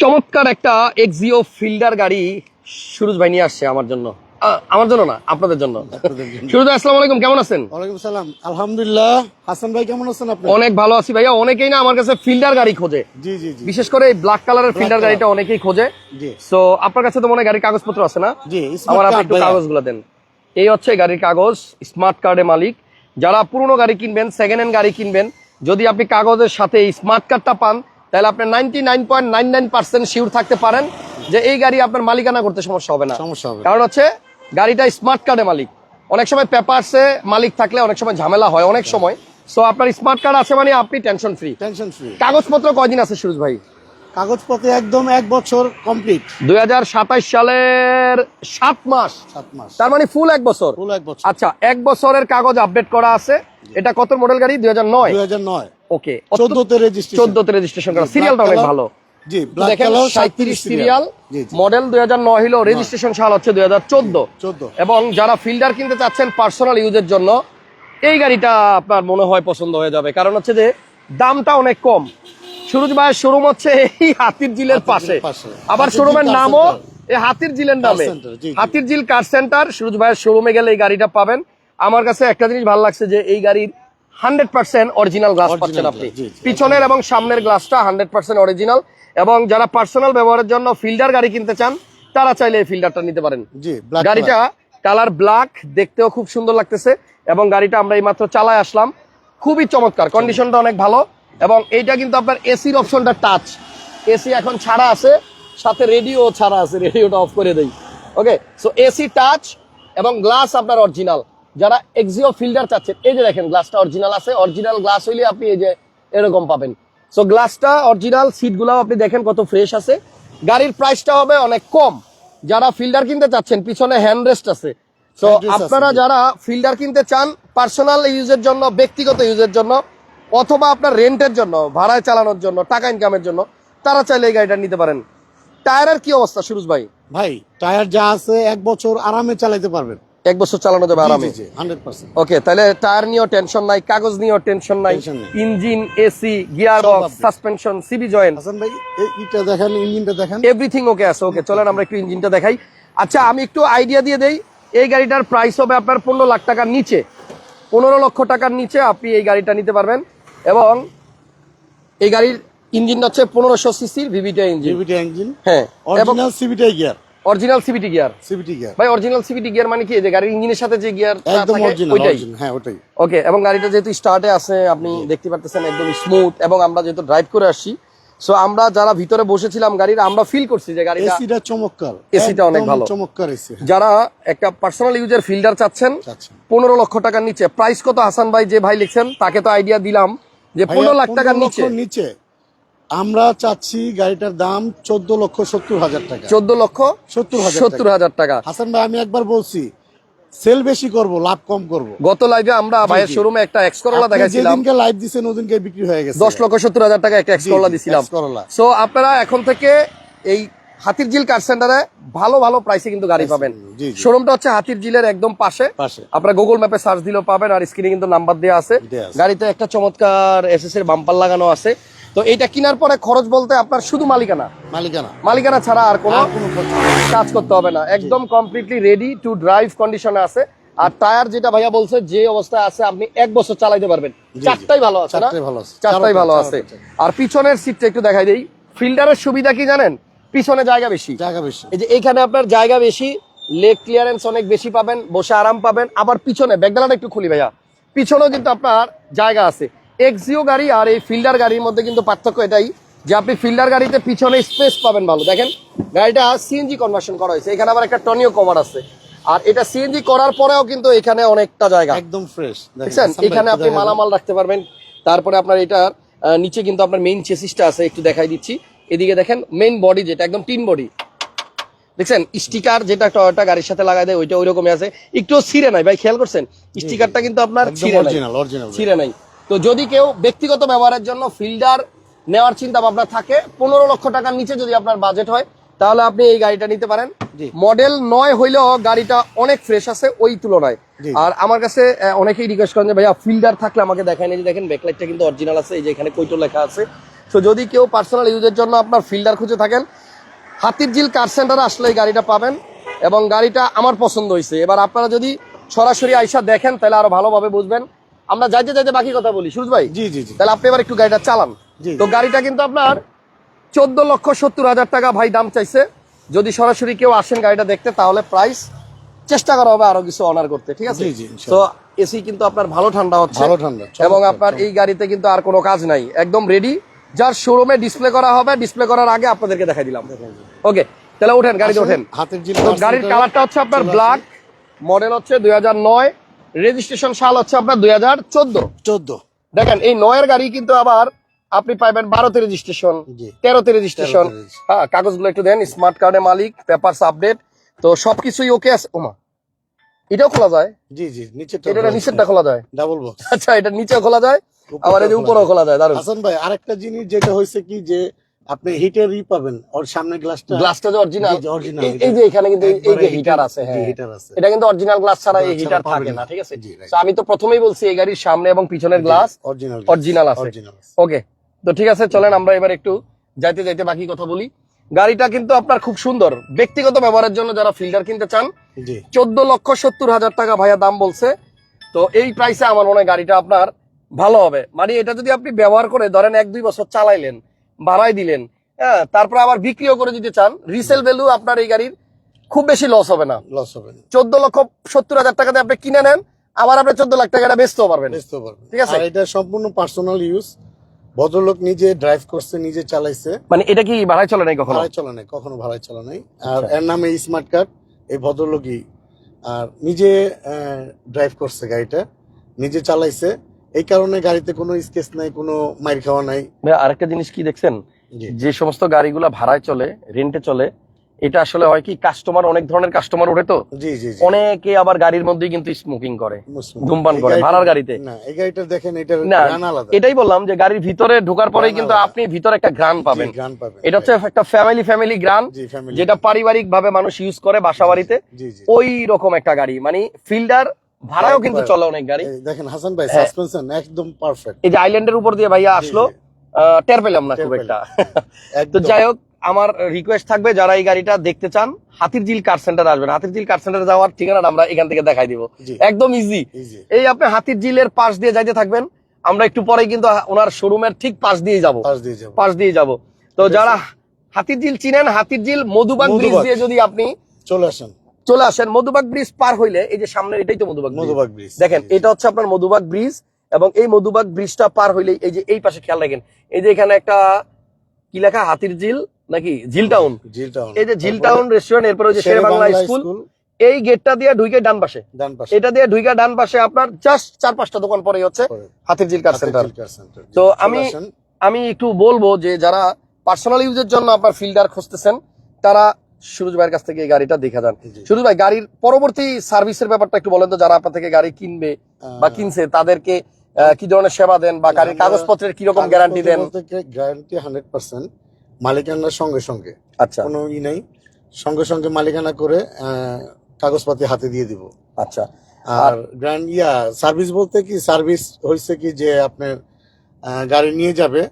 চমৎকার একটা Axio fielder গাড়ি সুরজ ভাই নিয়ে আসছে আমার জন্য। আমার জন্য না আপনাদের জন্য। সুরজ ভাই আসসালামু আলাইকুম কেমন আছেন? ওয়ালাইকুম সালাম। আলহামদুলিল্লাহ। হাসান ভাই কেমন আছেন আপনি? অনেক ভালো আছি ভাইয়া অনেকেই না আমার কাছে ফিল্ডার গাড়ি খোঁজে। জি জি জি। বিশেষ করে এই ব্ল্যাক কালারের ফিল্ডার গাড়িটা অনেকেই খোঁজে। জি। সো আপনার কাছে তো মনে হয় গাড়ির কাগজপত্র আছে না? জি আমার আপনি কার্ড একটু কাগজগুলো দেন। এই হচ্ছে গাড়ির কাগজ স্মার্ট কার্ডের মালিক। যারা পুরনো গাড়ি কিনবেন সেকেন্ড হ্যান্ড গাড়ি কিনবেন যদি আপনি কাগজের সাথে স্মার্ট কার্ডটা পান তাহলে আপনি ninety nine point nine nine percent sure থাকতে পারেন যে এই গাড়ি আপনার মালিকানা করতে সমস্যা হবে না। সমস্যা হবে। কারণ হচ্ছে গাড়িটা স্মার্ট কার্ডে মালিক। অনেক সময় পেপারসে মালিক থাকলে অনেক সময় ঝামেলা হয় অনেক সময়। সো আপনার স্মার্ট কার্ড আছে মানে আপনি টেনশন ফ্রি টেনশন ফ্রি কাগজপত্র কয়দিন আছে সুরজ ভাই? কাগজপত্র একদম এক বছর কমপ্লিট দুই সালের সাত মাস। সাত মাস। তার মানে ফুল এক বছর। ফুল এক বছর। আচ্ছা এক বছরের কাগজ আপডেট করা আছে। এটা কত মডেল গাড়ি? দুই হাজার নয়? দুই হাজার নয়। ওকে চোদ্দতে রেজিস্ট্রেশন চোদ্দতে রেজিস্ট্রেশন করা। সিরিয়ালটা অনেক ভালো। জি ব্ল্যাক কালার সাঁত্রিশ সিরিয়াল জি জি। মডেল দুই হাজার নয় হলো রেজিস্ট্রেশন সাল হচ্ছে দুই হাজার চোদ্দ। চোদ্দ। এবং যারা ফিল্ডার কিনতে চাচ্ছেন পার্সোনাল ইউজের জন্য এই গাড়িটা আপনার মনে হয় পছন্দ হয়ে যাবে। কারণ হচ্ছে যে দামটা অনেক কম। সুরজ ভাইয়ের শোরুম হচ্ছে এই হাতির জিলের পাশে। আবার শোরুমের নামও এই হাতির জিলের নামে। হাতির জিল কার সেন্টার সুরজ ভাইয়ের শোরুমে গেলে এই গাড়িটা পাবেন। আমার কাছে একটা জিনিস ভালো লাগছে যে এই গাড়ির হান্ড্রেড পার্সেন্ট অরিজিনাল গ্লাস পাচ্ছেন আপনি। পিছনের এবং সামনের গ্লাসটা হান্ড্রেড পার্সেন্ট অরিজিনাল এবং যারা পার্সোনাল ব্যবহারের জন্য ফিল্ডার গাড়ি কিনতে চান তারা চাইলে এই ফিল্ডারটা নিতে পারেন। গাড়িটা কালার ব্ল্যাক দেখতেও খুব সুন্দর লাগতেছে এবং গাড়িটা আমরা এই মাত্র চালায় আসলাম। খুবই চমৎকার কন্ডিশনটা অনেক ভালো এবং এইটা কিন্তু আপনার এসির অপশনটা টাচ এসি এখন ছাড়া আছে সাথে রেডিও ছাড়া আছে রেডিওটা অফ করে দেই। ওকে সো এসি টাচ এবং গ্লাস আপনার অরিজিনাল যারা এক্সিও ফিল্টার চাচ্ছেন এই যে দেখেন গ্লাসটা অরিজিনাল আছে অরিজিনাল গ্লাস হইলে আপনি এই যে এরকম পাবেন। সো গ্লাসটা অরিজিনাল সিটগুলাও আপনি দেখেন কত ফ্রেশ আছে। গাড়ির প্রাইসটা হবে অনেক কম। যারা ফিল্ডার কিনতে চাচ্ছেন পিছনে হ্যান্ড রেস্ট আছে। আছে, আপনারা যারা ফিল্ডার কিনতে চান পার্সোনাল ইউজের জন্য ব্যক্তিগত ইউজের জন্য অথবা আপনার রেন্টের জন্য ভাড়ায় চালানোর জন্য টাকা ইনকামের জন্য তারা চাইলে এই গাড়িটা নিতে পারেন। টায়ারের কি অবস্থা সুরজ ভাই? ভাই টায়ার যা আছে এক বছর আরামে চালাতে পারবেন। এক বছর চালানো যাবে আরামে? ওকে তাহলে টায়ার নিয়েও টেনশন নাই কাগজ নিয়েও টেনশন নাই engine AC gear box suspension CB joint. Hasan ভাই দেখেন ইঞ্জিনটা দেখেন। এভরিথিং ওকে আছে ওকে চলেন আমরা একটু ইঞ্জিনটা দেখাই। আচ্ছা আমি একটু আইডিয়া দিয়ে দেই এই গাড়িটার প্রাইস হবে আপনার পনেরো লাখ টাকার নিচে। পনেরো লক্ষ টাকার নিচে আপনি এই গাড়িটা নিতে পারবেন। এবং এই গাড়ির ইঞ্জিনটা হচ্ছে পনেরোশো সিসির ভিভিটা ইঞ্জিন জিবিটি ইঞ্জিন হ্যাঁ এবং original CVT gear original CVT gear CVT gear ভাই অরিজিনাল সিবিটি গিয়ার মানে কি? যে গাড়ির ইঞ্জিনের সাথে যে গিয়ার একদম অরিজিনাল ওইটাই? হ্যাঁ ওটাই। ওকে এবং গাড়িটা যেহেতু স্টার্টে আছে আপনি দেখতে পাচ্ছেন একদম স্মুথ এবং আমরা যেহেতু ড্রাইভ করে আসছি সো আমরা যারা ভিতরে বসেছিলাম গাড়ির আমরা ফিল করছি যে গাড়িটা এসিটা চমৎকার। এসিটা অনেক ভালো। চমৎকার এসি যারা একটা পার্সোনাল ইউজার ফিল্ডার চাচ্ছেন চাচ্ছেন। পনেরো লক্ষ টাকার নিচে। প্রাইস কত হাসান ভাই যে ভাই লিখছেন তাকে তো আইডিয়া দিলাম যে পনেরো লাখ টাকার নিচে। নিচে। আমরা চাচ্ছি গাড়িটার দাম চোদ্দ লক্ষ সত্তর হাজার টাকা। চোদ্দ লক্ষ সত্তর হাজার সত্তর হাজার টাকা। হাসান ভাই আমি একবার বলছি সেল বেশি করব লাভ কম করব। গত লাইভে আমরা ভাইয়ের শোরুমে একটা এক্স করোলা দেখাইছিলাম। যেদিনকে লাইভ দিছেন ওদিনকে বিক্রি হয়ে গেছে। দশ লক্ষ সত্তর হাজার টাকা একটা এক্স করোলা দিছিলাম। সো আপনারা এখন থেকে এই হাতির ঝিল কার সেন্টারে ভালো ভালো প্রাইসে কিন্তু গাড়ি পাবেন। শোরুমটা হচ্ছে হাতির ঝিলের একদম পাশে। পাশে। আপনারা গুগল ম্যাপে সার্চ দিলেও পাবেন আর স্ক্রিনে কিন্তু নাম্বার দেওয়া আছে। গাড়িতে একটা চমৎকার এসএস এর বাম্পার লাগানো আছে। তো এটা কেনার পরে খরচ বলতে আপনার শুধু মালিকানা? মালিকানা। মালিকানা ছাড়া আর কোনো। কাজ করতে হবে না। একদম কমপ্লিটলি রেডি টু ড্রাইভ কন্ডিশনে আছে। আর টায়ার যেটা ভাইয়া বলছে যে অবস্থায় আছে আপনি এক বছর চালাইতে পারবেন। চারটাই ভালো আছে না? চারটাই ভালো আছে। চারটাই ভালো আছে। আর পিছনের সিটটা একটু দেখাই দেই। ফিল্ডারের সুবিধা কি জানেন? পিছনে জায়গা বেশি। জায়গা বেশি। এই যে এখানে আপনার জায়গা বেশি লেগ ক্লিয়ারেন্স অনেক বেশি পাবেন বসে আরাম পাবেন। আবার পিছনে ব্যাকডালাটা একটু খুলি ভাইয়া। পিছনেও কিন্তু আপনার জায়গা আছে। এক্সিও গাড়ি আর এই ফিল্ডার গাড়ির মধ্যে কিন্তু পার্থক্য এটাই যে আপনি ফিল্ডার গাড়িতে পিছনে স্পেস পাবেন ভালো। দেখেন গাড়িটা সিএনজি কনভার্সন করা হয়েছে। এখানে আবার একটা টনিও কভার আছে। আর এটা সিএনজি করার পরেও কিন্তু এখানে অনেকটা জায়গা। একদম ফ্রেশ দেখছেন? এখানে আপনি মালামাল রাখতে পারবেন। তারপরে আপনার এটার নিচে কিন্তু আপনার মেইন চেসিসটা আছে একটু দেখাই দিচ্ছি। এদিকে দেখেন মেইন বডি যেটা একদম টিন বডি দেখছেন? স্টিকার যেটা টয়োটা গাড়ির সাথে লাগাই দেয় ওইটা ওইরকমই আছে। একটু ছিঁড়ে নাই। ভাই খেয়াল করছেন? স্টিকারটা কিন্তু আপনার ছিঁড়ে নাই। ছিঁড়ে নাই। তো যদি কেউ ব্যক্তিগত ব্যবহারের জন্য ফিল্ডার নেওয়ার চিন্তা ভাবনা থাকে পনেরো লক্ষ টাকার নিচে যদি আপনার বাজেট হয় তাহলে আপনি এই গাড়িটা নিতে পারেন। জি। মডেল নয় হইলেও গাড়িটা অনেক ফ্রেশ আছে ওই তুলনায়। আর আমার কাছে অনেকেই রিকোয়েস্ট করেন যে ভাইয়া ফিল্ডার থাকলে আমাকে দেখায় যে দেখেন ব্যাকলাইটটা কিন্তু অরিজিনাল আছে এই যে এখানে কৈটো লেখা আছে। তো যদি কেউ পার্সোনাল ইউজের জন্য আপনার ফিল্ডার খুঁজে থাকেন হাতির ঝিল কার সেন্টারে আসলে এই গাড়িটা পাবেন এবং গাড়িটা আমার পছন্দ হয়েছে এবার আপনারা যদি সরাসরি আইসা দেখেন তাহলে আরও ভালোভাবে বুঝবেন। আমরা যাইতে যাইতে বাকি কথা বলি। সুরজ ভাই জি জি তাহলে আপনি এবার একটু গাড়িটা চালান। তো গাড়িটা কিন্তু আপনার চোদ্দ লক্ষ সত্তর হাজার টাকা ভাই দাম চাইছে। যদি সরাসরি কেউ আসেন গাড়িটা দেখতে তাহলে প্রাইস চেষ্টা করা হবে আরও কিছু অনার করতে ঠিক আছে? তো এসি কিন্তু আপনার ভালো ঠান্ডা হচ্ছে। ভালো ঠান্ডা, এবং আপনার এই গাড়িতে কিন্তু আর কোনো কাজ নাই। একদম রেডি যার শোরুমে ডিসপ্লে করা হবে ডিসপ্লে করার আগে আপনাদেরকে দেখাই দিলাম। ওকে তাহলে ওঠেন গাড়িতে ওঠেন। গাড়ির কালারটা হচ্ছে আপনার ব্ল্যাক মডেল হচ্ছে দুই হাজার নয়। রেজিস্ট্রেশন সাল হচ্ছে আপনার দুই হাজার চোদ্দ। চোদ্দ। দেখেন এই নয়ের গাড়ি কিন্তু আবার আপনি পাইবেন বারোতে রেজিস্ট্রেশন তেরোতে রেজিস্ট্রেশন 13 তে registration। হ্যাঁ কাগজগুলো একটু দেন স্মার্ট কার্ডের মালিক পেপারস আপডেট তো সবকিছুই ওকে আছে। ওমা এটাও খোলা যায়? জি জি নিচে এটা নিচেরটা খোলা যায়? ডাবল বক্স আচ্ছা এটা নিচেও খোলা যায় আবার এই উপরেও খোলা যায় দারুণ হাসান ভাই আরেকটা জিনিস যেটা হয়েছে কি যে আপনি হিটার ই পাবেন ওর সামনে গ্লাসটা গ্লাসটা যে অরিজিনাল original, এই যে এখানে কিন্তু এই- যে হিটার আছে হ্যাঁ। হিটার আছে। এটা কিন্তু অরিজিনাল গ্লাস ছাড়া এই হিটার থাকে না। ঠিক আছে. তো আমি তো প্রথমেই বলছি এই গাড়ির সামনে এবং পিছনের গ্লাস অরিজিনাল original আছে। ওকে তো ঠিক আছে চলেন আমরা এবার একটু যাইতে যাইতে বাকি কথা বলি। গাড়িটা কিন্তু আপনার খুব সুন্দর ব্যক্তিগত ব্যবহারের জন্য যারা ফিল্টার কিনতে চান জি। চোদ্দ লক্ষ সত্তর হাজার টাকা ভাইয়া দাম বলছে। তো এই প্রাইসে আমার মনে হয় গাড়িটা আপনার ভালো হবে। মানে এটা যদি আপনি ব্যবহার করে ধরেন এক দুই বছর চালাইলেন ভাড়াই দিলেন। হ্যাঁ তারপরে আবার বিক্রিও করে দিতে চান। রিসেল ভ্যালু আপনার এই গাড়ির খুব বেশি লস হবে না। লস হবে না। চোদ্দ লক্ষ সত্তর হাজার টাকাতে আপনি কিনে নেন আবার আপনি চোদ্দ লাখ টাকাটা বেচতেও পারবেন। বেচতে পারবেন। ঠিক আছে। এটা সম্পূর্ণ পার্সোনাল ইউজ ভদ্রলোক নিজে ড্রাইভ করছে নিজে চালাইছে। মানে এটা কি ভাড়ায় চলে নাই কখনো? ভাড়ায় চলা নাই কখনো ভাড়ায় চলা নাই। আর এর নামে স্মার্ট কার্ড এই ভদ্রলোকই। আর নিজে ড্রাইভ করছে গাড়িটা নিজে চালাইছে। এই কারণে গাড়িতে কোনো স্কেচ নাই কোনো মাইর খাওয়া নাই। আরেকটা জিনিস কি দেখছেন? যে সমস্ত গাড়িগুলা ভাড়ায় চলে রেন্টে চলে এটা আসলে হয় কি কাস্টমার অনেক ধরনের কাস্টমার ওঠে তো? অনেকে আবার গাড়ির মধ্যে কিন্তু স্মোকিং করে ধূমপান করে, ভাড়ার গাড়িতে। না দেখেন এটাই বললাম যে গাড়ির ভিতরে ঢোকার পরেই কিন্তু আপনি ভিতরে একটা গ্রান পাবেন। এটা হচ্ছে একটা ফ্যামিলি ফ্যামিলি গ্রান যেটা পারিবারিক ভাবে মানুষ ইউজ করে বাসা বাড়িতে ওই রকম একটা গাড়ি মানে ফিল্ডার ভাড়াও কিন্তু চলে অনেক গাড়ি। দেখেন হাসান ভাই। সাসপেনশন একদম পারফেক্ট এই যে আইল্যান্ডের উপর দিয়ে ভাইয়া আসলো টের পেলাম না খুব একটা। তো যাই হোক আমার রিকোয়েস্ট থাকবে যারা এই গাড়িটা দেখতে চান হাতির ঝিল কার সেন্টার আসবেন। হাতির ঝিল কার সেন্টারে যাওয়ার ঠিকানাটা আমরা এখান থেকে দেখাই দিব। একদম ইজি এই আপনি হাতির ঝিলের পাশ দিয়ে যাইতে থাকবেন। আমরা একটু পরেই কিন্তু ওনার শোরুমের ঠিক পাশ দিয়ে যাব। পাশ দিয়ে যাব। তো যারা হাতির ঝিল চিনেন হাতির ঝিল মধুবাগ। ব্রিজ। দিয়ে যদি আপনি চলে আসেন। চলে আসেন মধুবাগ ব্রিজ পার হইলে এই যে সামনে এটাই তো মধুবাগ মধুবাগ ব্রিজ দেখেন এটা হচ্ছে আপনার মধুবাগ ব্রিজ এবং এই মধুবাগ ব্রিজটা পার হইলে এই যে এই পাশে খেয়াল রাখেন এই যে এখানে একটা কি লেখা হাতির ঝিল নাকি? ঝিল টাউন। ঝিল টাউন। এই যে ঝিল টাউন রেস্টুরেন্ট এরপরে যে শেরে বাংলা স্কুল এই গেটটা দিয়ে ঢুকে ডান পাশে। ডান পাশে। এটা দিয়ে ঢুকে ডান পাশে আপনার জাস্ট চার পাঁচটা দোকান পরেই হচ্ছে হাতির ঝিল কার সেন্টার তো আমি- আমি একটু বলব যে যারা পার্সোনাল ইউজের জন্য আপনার ফিল্ডার খুঁজতেছেন তারা সুরজ ভাইয়ের কাছ থেকে এই গাড়িটা দেখে যান। সুরজ ভাই গাড়ির পরবর্তী সার্ভিসের ব্যাপারটা একটু বলেন তো যারা আপনার থেকে গাড়ি কিনবে বা কিনছে তাদেরকে কি ধরনের সেবা দেন বা গাড়ির কাগজপত্রের কি রকম গ্যারান্টি দেন? গ্যারান্টি হান্ড্রেড পার্সেন্ট মালিকানার সঙ্গে সঙ্গে। আচ্ছা। কোনো ই নাই। সঙ্গে সঙ্গে মালিকানা করে কাগজপাতি হাতে দিয়ে দিব। আচ্ছা। আর গ্র্যান্ড ইয়া সার্ভিস বলতে কি সার্ভিস হয়েছে কি যে আপনার গাড়ি নিয়ে যাবে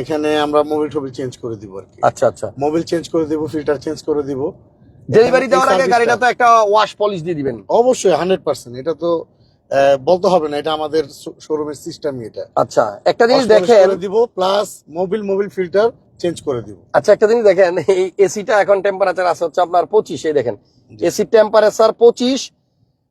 এখানে আমরা মোবিল টোবিল চেঞ্জ করে দিব আর কি। আচ্ছা আচ্ছা। মোবিল চেঞ্জ করে দিব ফিল্টার চেঞ্জ করে দিব। ডেলিভারি দেওয়ার আগে গাড়িটা তো একটা ওয়াশ পলিশ দিয়ে দিবেন। অবশ্যই হান্ড্রেড পার্সেন্ট এটা তো বলতে হবে না এটা আমাদের শোরুমের সিস্টেমই এটা। আচ্ছা একটা জিনিস দেখেন করে দিব plus Mobil Mobil filter change করে দিব। আচ্ছা একটা জিনিস দেখেন এই এসিটা এখন টেম্পারেচার আছে হচ্ছে আপনার পঁচিশ এই দেখেন। জি। এসির টেম্পারেচার পঁচিশ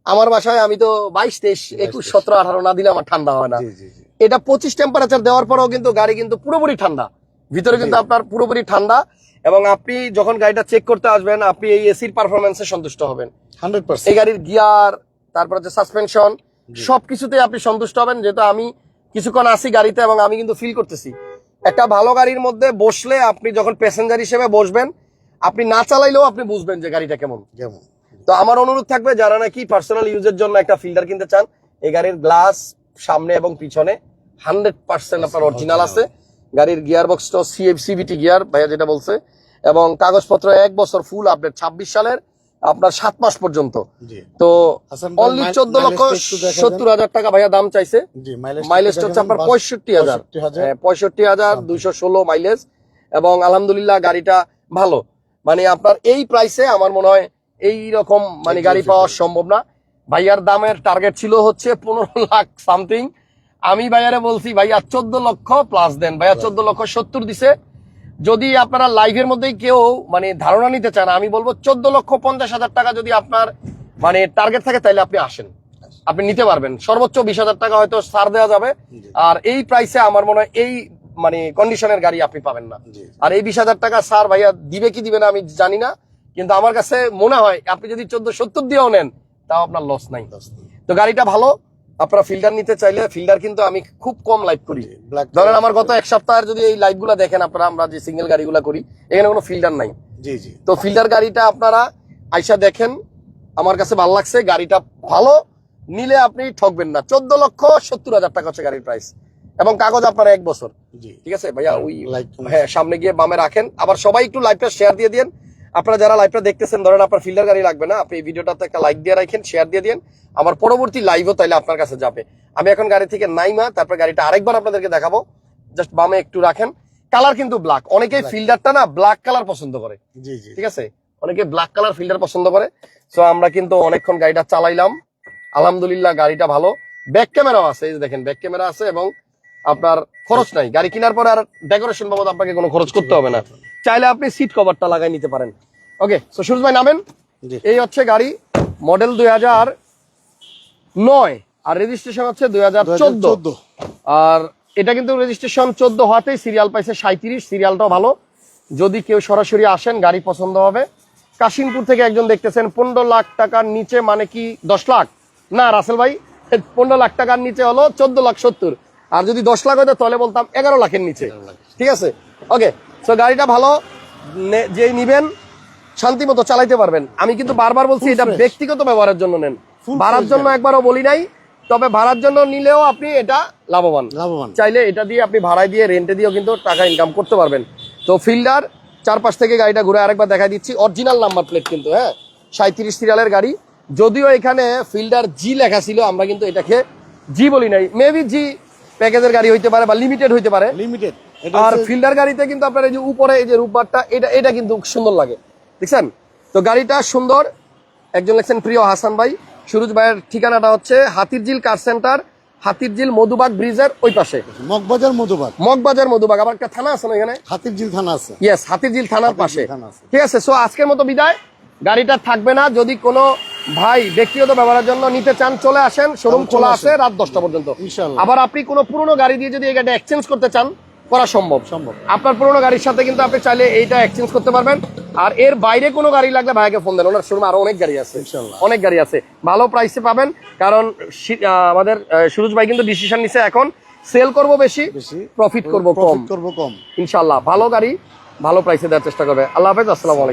আমার বাসায় আমি তো বাইশ তেইশ একুশ 22, সতেরো আঠারো না দিলে আমার ঠান্ডা হয় না। জি জি জি। এটা পঁচিশ টেম্পারেচার দেওয়ার পরেও কিন্তু গাড়ি কিন্তু পুরোপুরি ঠান্ডা। ভিতরে কিন্তু আপনার পুরোপুরি ঠান্ডা এবং আপনি যখন গাড়িটা চেক করতে আসবেন আপনি এই এসির পারফরমেন্সে সন্তুষ্ট হবেন। হান্ড্রেড এই গাড়ির গিয়ার তারপর হচ্ছে সাসপেনশন। সবকিছুতে আপনি সন্তুষ্ট হবেন। যেহেতু আমি কিছুক্ষণ আসি গাড়িতে এবং আমি কিন্তু ফিল করতেছি। একটা ভালো গাড়ির মধ্যে বসলে আপনি যখন প্যাসেঞ্জার হিসেবে বসবেন আপনি না চালাইলেও আপনি বুঝবেন যে গাড়িটা কেমন। কেমন। তো আমার অনুরোধ থাকবে যারা নাকি পার্সোনাল ইউজের জন্য একটা ফিল্টার কিনতে চান এই গাড়ির গ্লাস সামনে এবং পিছনে হান্ড্রেড পার্সেন্ট আপনার অরিজিনাল আছে। গাড়ির গিয়ার বক্সটা সিএফ সিবিটি গিয়ার ভাইয়া যেটা বলছে। এবং কাগজপত্র এক বছর ফুল আপডেট ছাব্বিশ সালের আপনার সাত মাস পর্যন্ত। তো অনলি চোদ্দ লক্ষ। সত্তর হাজার টাকা ভাইয়া দাম চাইছে। মাইলেজ হচ্ছে আপনার পঁয়ষট্টি হাজার। হ্যাঁ, পঁয়ষট্টি হাজার দুইশো ষোলো মাইলেজ এবং আলহামদুলিল্লাহ গাড়িটা ভালো। মানে আপনার এই প্রাইসে আমার মনে হয় এই রকম মানে গাড়ি পাওয়া সম্ভব না। ভাইয়ার দামের টার্গেট ছিল হচ্ছে পনেরো লাখ সামথিং আমি ভাইয়ারে বলছি ভাইয়া চোদ্দ লক্ষ প্লাস দেন। ভাইয়া চোদ্দ লক্ষ সত্তর দিছে। যদি আপনারা লাইভের মধ্যেই কেউ মানে ধারণা নিতে চান আমি বলব চোদ্দ লক্ষ পঞ্চাশ হাজার টাকা যদি আপনার মানে টার্গেট থাকে তাহলে আপনি আসেন। আপনি নিতে পারবেন। সর্বোচ্চ বিশ হাজার টাকা হয়তো সার দেওয়া যাবে। আর এই প্রাইসে আমার মনে হয় এই মানে কন্ডিশনের গাড়ি আপনি পাবেন না। আর এই বিশ হাজার টাকা সার ভাইয়া দিবে কি দিবে না আমি জানি না। কিন্তু আমার কাছে মনে হয় আপনি যদি চোদ্দ সত্তর দিয়েও নেন তাও আপনার লস নাই। তো গাড়িটা ভালো। আপনারা ফিল্ডার নিতে চাইলে ফিল্ডার কিন্তু আমি খুব কম লাইভ করি। ধরেন আমার গত এক সপ্তাহের যদি এই লাইভগুলা দেখেন আপনারা আমরা যে সিঙ্গেল গাড়িগুলা করি এখানে কোনো ফিল্ডার নাই। জি জি। তো ফিল্ডার গাড়িটা আপনারা আইসা দেখেন আমার কাছে ভালো লাগছে গাড়িটা ভালো নিলে আপনি ঠকবেন না। চোদ্দ লক্ষ সত্তর হাজার টাকা হচ্ছে গাড়ির প্রাইস এবং কাগজ আপনার এক বছর। ঠিক আছে? ভাইয়া ওই লাইক হ্যাঁ সামনে গিয়ে বামে রাখেন। আবার সবাই একটু লাইভটা শেয়ার দিয়ে দিন আপনারা যারা লাইভটা দেখতেছেন ধরেন আপনার ফিল্ডার গাড়ি লাগবে না আপনি এই ভিডিওটাতে একটা লাইক দিয়ে রাখেন শেয়ার দিয়ে দিন আমার পরবর্তী লাইভও তাইলে আপনার কাছে যাবে। আমি এখন গাড়ি থেকে নাইমা তারপর গাড়িটা আরেকবার আপনাদেরকে দেখাবো। জাস্ট বামে একটু রাখেন। কালার কিন্তু ব্ল্যাক অনেকেই ফিল্ডারটা না ব্ল্যাক কালার পছন্দ করে। জি জি। ঠিক আছে? অনেকে ব্ল্যাক কালার ফিল্টার পছন্দ করে। সো আমরা কিন্তু অনেকক্ষণ গাড়িটা চালাইলাম। আলহামদুলিল্লাহ গাড়িটা ভালো। ব্যাক ক্যামেরাও আছে এই দেখেন ব্যাক ক্যামেরা আছে এবং আপনার খরচ নাই। গাড়ি কেনার পরে আর ডেকোরেশন বাবদ আপনাকে কোনো খরচ করতে হবে না। চাইলে আপনি সিট কভারটা লাগাই নিতে পারেন। ওকে সো সুরজ ভাই নামেন? এই হচ্ছে গাড়ি মডেল দুই হাজার নয় আর রেজিস্ট্রেশন হচ্ছে দুই হাজার চোদ্দ। আর এটা কিন্তু রেজিস্ট্রেশন চোদ্দ হওয়াতেই সিরিয়াল পাইছে সাঁত্রিশ সিরিয়ালটাও ভালো। যদি কেউ সরাসরি আসেন গাড়ি পছন্দ হবে। কাশিমপুর থেকে একজন দেখতেছেন পনেরো লাখ টাকার নিচে মানে কি দশ লাখ? না রাসেল ভাই পনেরো লাখ টাকার নিচে হলো চোদ্দ লাখ সত্তর। আর যদি দশ লাখ হতো তাহলে বলতাম এগারো লাখের নিচে। ঠিক আছে? ওকে সো গাড়িটা ভালো যেই নিবেন শান্তি মতো চালাইতে পারবেন। আমি কিন্তু বারবার বলছি এটা ব্যক্তিগত ব্যবহারের জন্য নেন। ভাড়ার জন্য। একবারও বলি নাই তবে ভাড়ার জন্য নিলেও আপনি এটা লাভবান। লাভবান। চাইলে এটা দিয়ে আপনি ভাড়ায় দিয়ে রেন্টে দিয়েও কিন্তু টাকা ইনকাম করতে পারবেন। তো ফিল্ডার চারপাশ থেকে গাড়িটা ঘুরে আরেকবার দেখা দিচ্ছি। অরিজিনাল নাম্বার প্লেট কিন্তু হ্যাঁ? সাঁত্রিশ সিরিয়ালের গাড়ি। যদিও এখানে ফিল্ডার জি লেখা ছিল আমরা কিন্তু এটাকে জি বলি নাই। মেবি জি প্যাকেজের গাড়ি হইতে পারে বা লিমিটেড হইতে পারে। লিমিটেড আর ফিল্ডার গাড়িতে কিন্তু আপনার এই যে উপরে এই যে রূপবারটা এটা এটা কিন্তু সুন্দর লাগে। দেখছেন? তো গাড়িটা সুন্দর। একজন লেখছেন প্রিয় হাসান ভাই। সুরজ ভাইয়ের ঠিকানাটা হচ্ছে হাতিরঝিল কার সেন্টার হাতিরঝিল মধুবাগ ব্রিজের ওই পাশে। মগবাজার মধুবাগ। মগবাজার মধুবাগ। আবার একটা থানা আছে না এখানে? হাতির জিল থানা আছে। ইয়েস হাতিরঝিল থানার পাশে। ঠিক আছে সো আজকের মতো বিদায়। গাড়িটা থাকবে না। যদি কোনো ভাই ব্যক্তিগত ব্যবহারের জন্য নিতে চান চলে আসেন। শোরুম খোলা আছে রাত দশটা পর্যন্ত। আবার আপনি কোনো পুরনো গাড়ি দিয়ে যদি এই গাড়িটা এক্সচেঞ্জ করতে চান করা সম্ভব। সম্ভব। আপনার পুরনো গাড়ির সাথে কিন্তু আপনি চাইলে এইটা এক্সচেঞ্জ করতে পারবেন। আর এর বাইরে কোনো গাড়ি লাগলে ভাইকে ফোন দেন। ওনার শোরুমে আরও অনেক গাড়ি আছে। ইনশাআল্লাহ। অনেক গাড়ি আছে। ভালো প্রাইসে পাবেন। কারণ আমাদের সুরজ ভাই কিন্তু ডিসিশন নিছে এখন। সেল করব বেশি প্রফিট করব কম। করব কম। ইনশাল্লাহ ভালো গাড়ি ভালো প্রাইসে দেওয়ার চেষ্টা করবে। আল্লাহ হাফেজ। আসসালামু আলাইকুম।